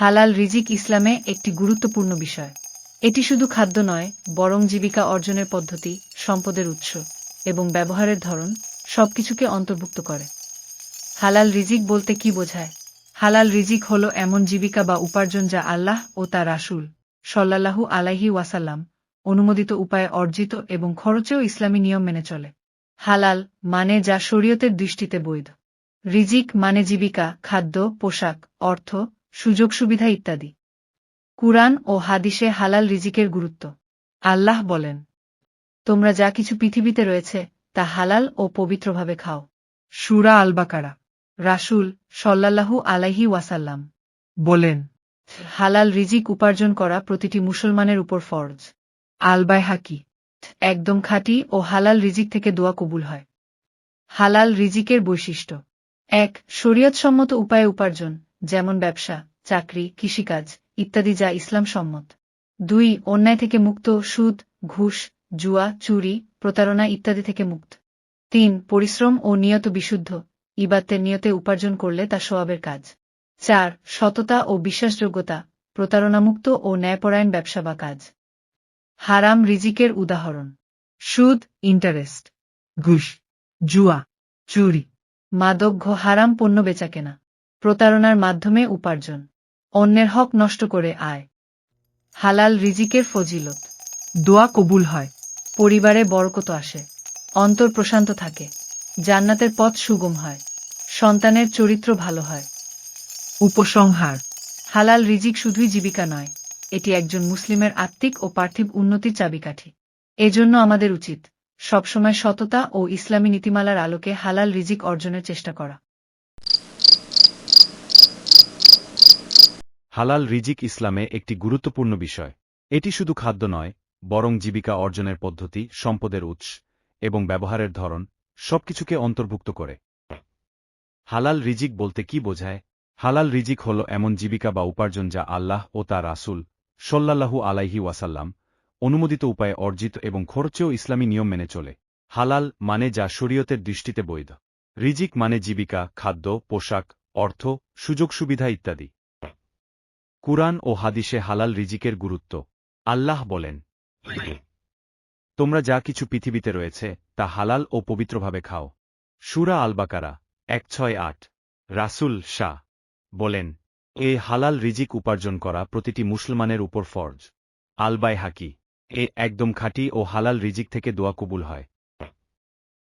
হালাল রিজিক ইসলামে একটি গুরুত্বপূর্ণ বিষয়। এটি শুধু খাদ্য নয়, বরং জীবিকা অর্জনের পদ্ধতি, সম্পদের উৎস এবং ব্যবহারের ধরন সবকিছুকে অন্তর্ভুক্ত করে। হালাল রিজিক বলতে কি বোঝায়? হালাল রিজিক হল এমন জীবিকা বা উপার্জন যা আল্লাহ ও তার রাসূল সল্লাল্লাহু আলাইহি ওয়াসাল্লাম অনুমোদিত উপায়ে অর্জিত এবং খরচেও ইসলামী নিয়ম মেনে চলে। হালাল মানে যা শরীয়তের দৃষ্টিতে বৈধ। রিজিক মানে জীবিকা, খাদ্য, পোশাক, অর্থ সুযোগ, সুবিধা ইত্যাদি। কুরআন ও হাদিসে হালাল রিজিকের গুরুত্ব। আল্লাহ বলেন, তোমরা যা কিছু পৃথিবীতে রয়েছে, তা হালাল ও পবিত্রভাবে খাও। সুরা আলবাকারা। রাসূল সল্লাল্লাহু আলাইহি ওয়াসাল্লাম বলেন, হালাল রিজিক উপার্জন করা প্রতিটি মুসলমানের উপর ফরজ। আলবায় হাকি একদম খাঁটি ও হালাল রিজিক থেকে দোয়া কবুল হয়। হালাল রিজিকের বৈশিষ্ট্য। এক, শরীয়তসম্মত উপায়ে উপার্জন। যেমন ব্যবসা, চাকরি, কৃষিকাজ, ইত্যাদি যা ইসলাম সম্মত। দুই, অন্যায় থেকে মুক্ত, সুদ, ঘুষ, জুয়া, চুরি, প্রতারণা ইত্যাদি থেকে মুক্ত। তিন, পরিশ্রম ও নিয়ত বিশুদ্ধ ইবাতের নিয়তে উপার্জন করলে তা সোয়াবের কাজ। চার, সততা ও বিশ্বাসযোগ্যতা, প্রতারণামুক্ত ও ন্যায়পরায়ণ ব্যবসা বা কাজ। হারাম রিজিকের উদাহরণ। সুদ, ইন্টারেস্ট, ঘুষ, জুয়া, চুরি মাদক হারাম পণ্য বেচাকেনা। প্রতারণার মাধ্যমে উপার্জন। অন্যের হক নষ্ট করে আয়। হালাল রিজিকের ফজিলত। দোয়া কবুল হয়। পরিবারে বরকত আসে। অন্তর প্রশান্ত থাকে। জান্নাতের পথ সুগম হয়। সন্তানের চরিত্র ভালো হয়। উপসংহার। হালাল রিজিক শুধুই জীবিকা নয়, এটি একজন মুসলিমের আত্মিক ও পার্থিব উন্নতির চাবিকাঠি। এজন্য আমাদের উচিত সবসময় সততা ও ইসলামী নীতিমালার আলোকে হালাল রিজিক অর্জনের চেষ্টা করা। হালাল রিজিক ইসলামে একটি গুরুত্বপূর্ণ বিষয়। এটি শুধু খাদ্য নয়, বরং জীবিকা অর্জনের পদ্ধতি, সম্পদের উৎস এবং ব্যবহারের ধরন সবকিছুকে অন্তর্ভুক্ত করে। হালাল রিজিক বলতে কি বোঝায়? হালাল রিজিক হল এমন জীবিকা বা উপার্জন যা আল্লাহ ও তার রাসূল সল্লাল্লাহু আলাইহি ওয়াসাল্লাম অনুমোদিত উপায়ে অর্জিত এবং খরচেও ইসলামী নিয়ম মেনে চলে। হালাল মানে যা শরীয়তের দৃষ্টিতে বৈধ। রিজিক মানে জীবিকা, খাদ্য, পোশাক, অর্থ সুযোগ সুবিধা ইত্যাদি। কুরআন ও হাদিসে হালাল রিজিকের গুরুত্ব। আল্লাহ বলেন, তোমরা যা কিছু পৃথিবীতে রয়েছে, তা হালাল ও পবিত্রভাবে খাও। সুরা আলবাকারা, এক ছয় আট। রাসুল শাহ বলেন, এ হালাল রিজিক উপার্জন করা প্রতিটি মুসলমানের উপর ফরজ। আলবাই হাকি এ একদম খাঁটি ও হালাল রিজিক থেকে দোয়া কবুল হয়।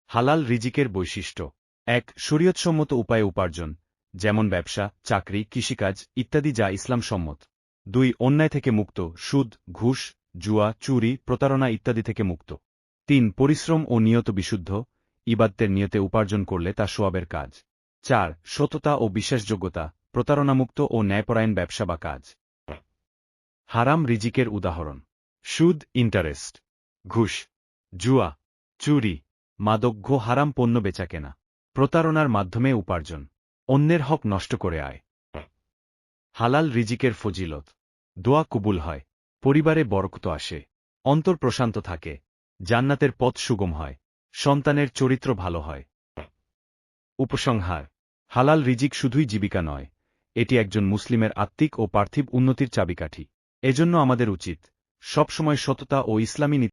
হালাল রিজিকের বৈশিষ্ট্য, এক শরীয়তসম্মত উপায়ে উপার্জন যেমন ব্যবসা, চাকরি, কৃষিকাজ ইত্যাদি যা ইসলাম সম্মত দুই, অন্যায় থেকে মুক্ত, সুদ, ঘুষ, জুয়া, চুরি, প্রতারণা ইত্যাদি থেকে মুক্ত। তিন, পরিশ্রম ও নিয়ত বিশুদ্ধ ইবাদ্দের নিয়তে উপার্জন করলে তা সোয়াবের কাজ। চার, সততা ও বিশ্বাসযোগ্যতা, প্রতারণামুক্ত ও ন্যায়পরায়ণ ব্যবসা বা কাজ। হারাম রিজিকের উদাহরণ। সুদ, ইন্টারেস্ট, ঘুষ, জুয়া, চুরি মাদক ঘো হারাম পণ্য বেচাকেনা প্রতারণার মাধ্যমে উপার্জন। অন্যের হক নষ্ট করে আয়। হালাল রিজিকের ফজিলত। দোয়া কবুল হয়। পরিবারে বরকত আসে। অন্তর প্রশান্ত থাকে। জান্নাতের পথ সুগম হয়। সন্তানের চরিত্র ভালো হয়। উপসংহার। হালাল রিজিক শুধুই জীবিকা নয়। এটি একজন মুসলিমের আত্মিক ও পার্থিব উন্নতির চাবিকাঠি। এজন্য আমাদের উচিত সবসময় সততা ও ইসলামী নীতি